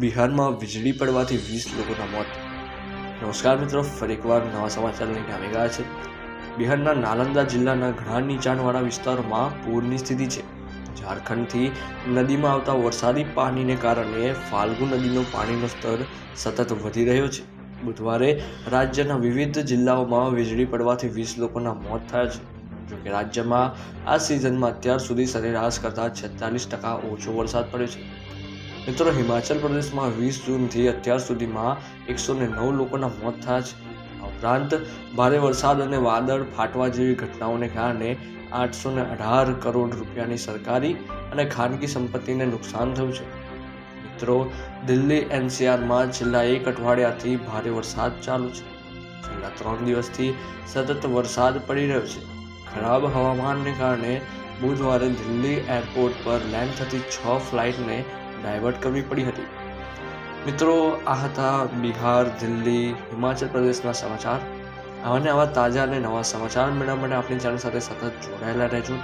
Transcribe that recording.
બિહારમાં વીજળી પડવાથી વીસ લોકોના મોત. નમસ્કાર મિત્રો, ફરી એકવાર નવા સમાચાર લઈને આવી ગયા છે. બિહારના નાલંદા જિલ્લાના ઘણા નીચાણવાળા વિસ્તારોમાં પૂરની સ્થિતિ છે. ઝારખંડથી નદીમાં આવતા વરસાદી પાણીને કારણે ફાલ્ગુ નદીનું પાણીનો સ્તર સતત વધી રહ્યો છે. બુધવારે રાજ્યના વિવિધ જિલ્લાઓમાં વીજળી પડવાથી વીસ લોકોના મોત થયા છે. જોકે રાજ્યમાં આ સિઝનમાં અત્યાર સુધી સરેરાશ કરતાં છેતાલીસ ટકા ઓછો વરસાદ પડ્યો છે. મિત્રો, હિમાચલ પ્રદેશમાં વીસ જૂનથી અત્યાર સુધીમાં એકસો ને નવ લોકોના મોત થયા છે. ઉપરાંત ભારે વરસાદ અને વાદળ ફાટવા જેવી ઘટનાઓને કારણે આઠસો ને અઢાર કરોડ રૂપિયાની સરકારી અને ખાનગી સંપત્તિને નુકસાન થયું છે. મિત્રો, દિલ્હી એનસીઆરમાં છેલ્લા એક અઠવાડિયાથી ભારે વરસાદ ચાલુ છે. છેલ્લા ત્રણ દિવસથી સતત વરસાદ પડી રહ્યો છે. ખરાબ હવામાનને કારણે બુધવારે દિલ્હી એરપોર્ટ પર લેન્ડ થતી છ ફ્લાઇટને ડાયવર્ટ કરવી પડી હતી. મિત્રો, આ હતા બિહાર, દિલ્હી, હિમાચલ પ્રદેશના સમાચાર. આવાને આવા તાજા અને નવા સમાચાર મેળવવા માટે આપણી ચેનલ સાથે સતત જોડાયેલા રહેજો.